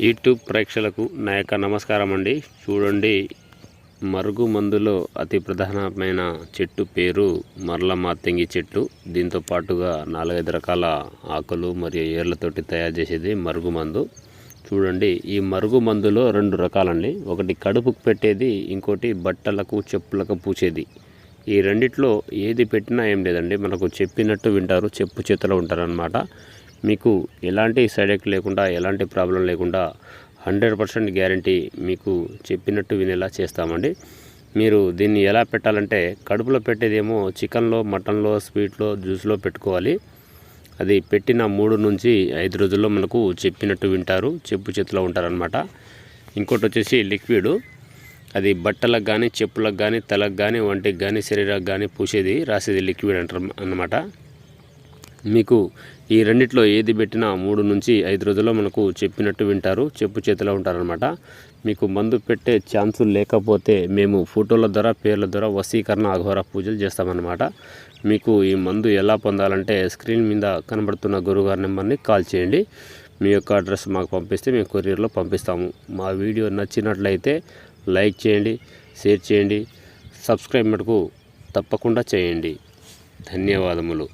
YouTube ప్రేక్షకులకు నా యొక్క నమస్కారం అండి. చూడండి మరుగు మందులో అతి ప్రధానమైన చెట్టు పేరు మరల మాతంగి చెట్టు. దీంతో పాటుగా నాలుగైదు రకాల ఆకులు మరియు ఏర్లతోటి తయారు చేసేది మరుగు మందు. చూడండి ఈ మరుగు మందులో రెండు రకాలండి. ఒకటి కడుపుకు పెట్టేది ఇంకోటి బట్టలకు చెప్పులకు పూసేది ఈ రెండిట్లో ఏది పెట్టినా ఏం లేదండి. మనకు చెప్పినట్టు వింటారు చెప్పు చేతిలో ఉంటారనమాట మీకు ఎలాంటి సైడ్ ఎఫెక్ట్ లేకుండా ఎలాంటి ప్రాబ్లం లేకుండా హండ్రెడ్ పర్సెంట్ గ్యారంటీ మీకు చెప్పినట్టు వినేలా చేస్తామండి. మీరు దీన్ని ఎలా పెట్టాలంటే కడుపులో పెట్టేదేమో చికెన్లో మటన్లో స్వీట్లో జ్యూస్లో పెట్టుకోవాలి. అది పెట్టిన మూడు నుంచి ఐదు రోజుల్లో మనకు చెప్పినట్టు వింటారు చెప్పు చేతిలో ఉంటారనమాట ఇంకోటి వచ్చేసి లిక్విడ్. అది బట్టలకు కానీ చెప్పులకు కానీ తలకు కానీ ఒంటికి కానీ శరీరానికి కానీ పూసేది రాసేది లిక్విడ్ అంటారు అన్నమాట. మీకు ఈ రెండిట్లో ఏది పెట్టినా మూడు నుంచి ఐదు రోజుల్లో మనకు చెప్పినట్టు వింటారు చెప్పు చేతిలో ఉంటారనమాట మీకు మందు పెట్టే ఛాన్సులు లేకపోతే మేము ఫోటోల ద్వారా పేర్ల ద్వారా వసీకరణ అఘోర పూజలు చేస్తామన్నమాట. మీకు ఈ మందు ఎలా పొందాలంటే స్క్రీన్ మీద కనబడుతున్న గురుగారి నెంబర్ని కాల్ చేయండి. మీ యొక్క అడ్రస్ మాకు పంపిస్తే మేము కొరియర్లో పంపిస్తాము. మా వీడియో నచ్చినట్లయితే లైక్ చేయండి షేర్ చేయండి సబ్స్క్రైబ్ మటుకు తప్పకుండా చేయండి. ధన్యవాదములు.